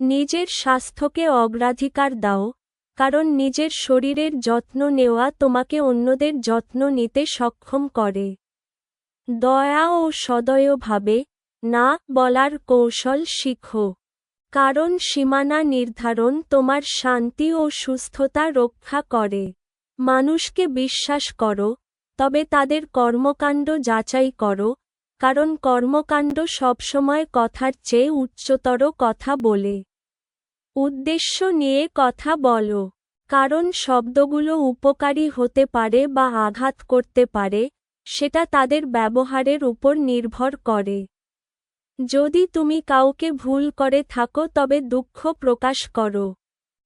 নিজের স্বাস্থ্যকে অগ্রাধিকার দাও, কারণ নিজের শরীরের যত্ন নেওয়া তোমাকে অন্যদের যত্ন নিতে সক্ষম করে। দয়া ও সদয়ভাবে না বলার কৌশল শিখো, কারণ সীমানা নির্ধারণ তোমার শান্তি ও সুস্থতা রক্ষা করে। মানুষকে বিশ্বাস করো, তবে তাদের কর্মকাণ্ড যাচাই করো, কারণ কর্মকাণ্ড সবসময় কথার চেয়ে উচ্চতর কথা বলে। উদ্দেশ্য নিয়ে কথা বলো, কারণ শব্দগুলো উপকারী হতে পারে বা আঘাত করতে পারে, সেটা তাদের ব্যবহারের উপর নির্ভর করে। যদি তুমি কাউকে ভুল করে থাকো তবে দুঃখ প্রকাশ করো,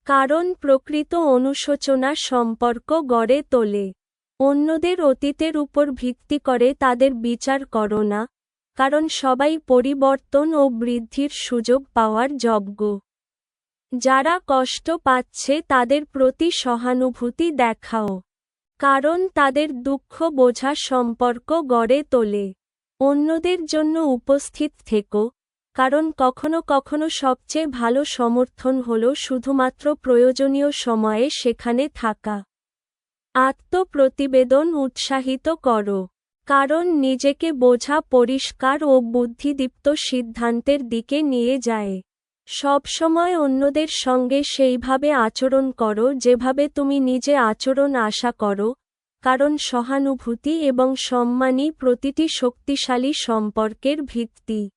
কারণ প্রকৃত অনুশোচনা সম্পর্ক গড়ে তোলে। অন্যদের অতীতের উপর ভিত্তি করে তাদের বিচার করো না, কারণ সবাই পরিবর্তন ও বৃদ্ধির সুযোগ পাওয়ার যোগ্য। যারা কষ্ট পাচ্ছে তাদের প্রতি সহানুভূতি দেখাও, কারণ তাদের দুঃখ বোঝা সম্পর্ক গড়ে তোলে। অন্যদের জন্য উপস্থিত থেকো, কারণ কখনো কখনো সবচেয়ে ভালো সমর্থন হল শুধুমাত্র প্রয়োজনীয় সময়ে সেখানে থাকা। আত্মপ্রতিবেদন উৎসাহিত করো, কারণ নিজেকে বোঝা পরিষ্কার ও বুদ্ধিদীপ্ত সিদ্ধান্তের দিকে নিয়ে যায়। সবসময় অন্যদের সঙ্গে সেইভাবে আচরণ করো, যেভাবে তুমি নিজে আচরণ আশা করো, কারণ সহানুভূতি এবং সম্মানই প্রতিটি শক্তিশালী সম্পর্কের ভিত্তি।